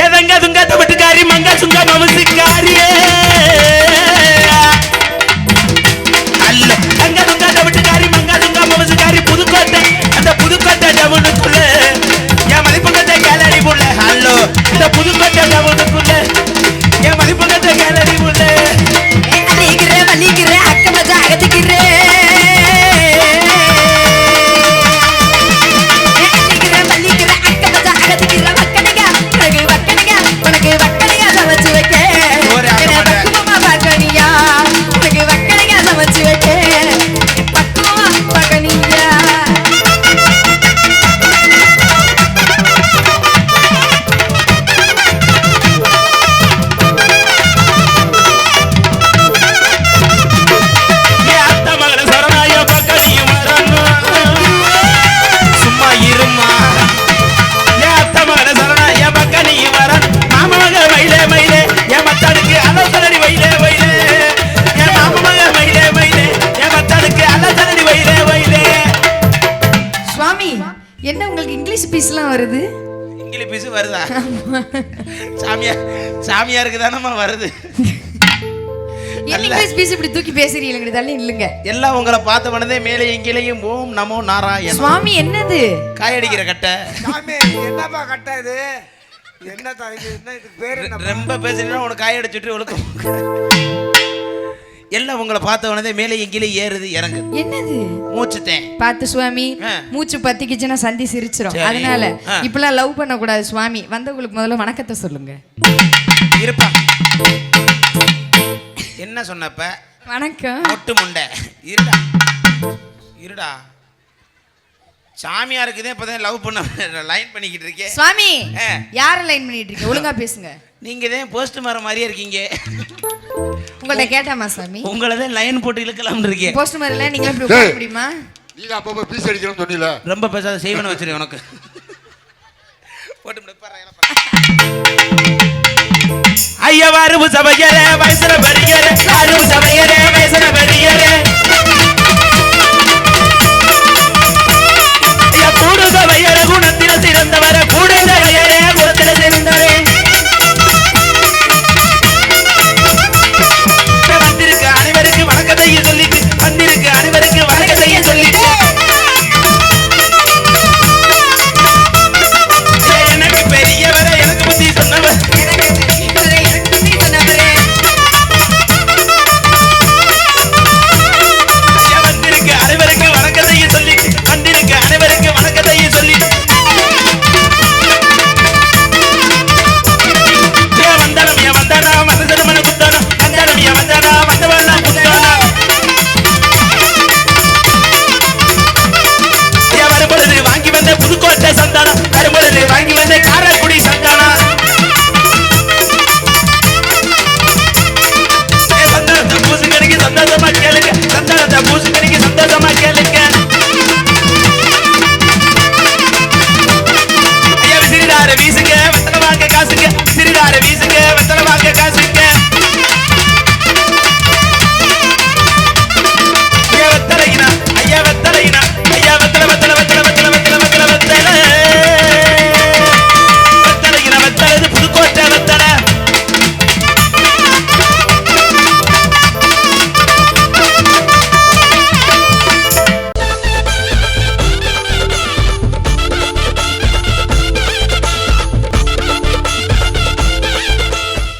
ஏதங்க துங்க தவிட்டுக்காரி மங்க சுங்க மமசிக்காரியே பீஸ்லாம் வருது? இங்கிலீஷ் பீஸ் வருதா? சாமியார் சாமியாருக்கு தானம்மா வருது இங்கிலீஷ் பீஸ் இப்படி தூக்கி பேசுறீங்க? தள்ளி இல்லைங்க எல்லாம் உங்களை பார்த்த உடனே மேலே எங்கிலையும் ஓம் நமோ நாராயண சுவாமி என்னது? காயடிக்கிற கட்டை. சாமி என்னப்பா கட்ட இது? என்ன என்ன இதுக்கு பேர் என்ன ரொம்ப பேசுறீங்கன்னா உனக்கு காயடிச்சுட்டு ஒழுக்கம். எல்லாம் உங்களை பார்த்த உடனே மேலே எங்கிலே ஏறுது இறங்கு என்னது? மூச்சுத்தேன் பார்த்து சுவாமி. மூச்சு பத்திக்குச்சுன்னா சந்தி சிரிச்சிரும். சரி. அதனால. இப்பெல்லாம் லவ் பண்ண கூடாது சுவாமி. வந்தவங்களுக்கு முதல்ல வணக்கத்தை சொல்லுங்க. இருப்பா. என்ன சொன்னப்ப? வணக்கம். மொட்டு முண்டை. இருடா. இருடா. சாமியா இருக்குதே இப்பதான் லவ் பண்ண லைன் பண்ணிக்கிட்டு இருக்கேன் சுவாமி. யார லைன் பண்ணிட்டு இருக்கீங்க? ஒழுங்கா பேசுங்க. நீங்க தான் போஸ்ட் மரம் மாதிரியே இருக்கீங்க. உங்கள்ட்ட கேட்டாமா சாமி? உங்களை தான் லைன் போட்டு இழுக்கலாம்னு இருக்கேன். போஸ்ட் மாதிரில நீங்க இப்படி உட்கார முடியுமா? நீ தான் அப்பப்போ பீஸ் அடிக்கணும்னு சொன்னீல. ரொம்ப பேசாத செய்வன வச்சிரு உனக்கு போட்டு. ஐயா வருவு சபையரே வயசுல வருவு சபையரே வயசுல பெரிய Televisa.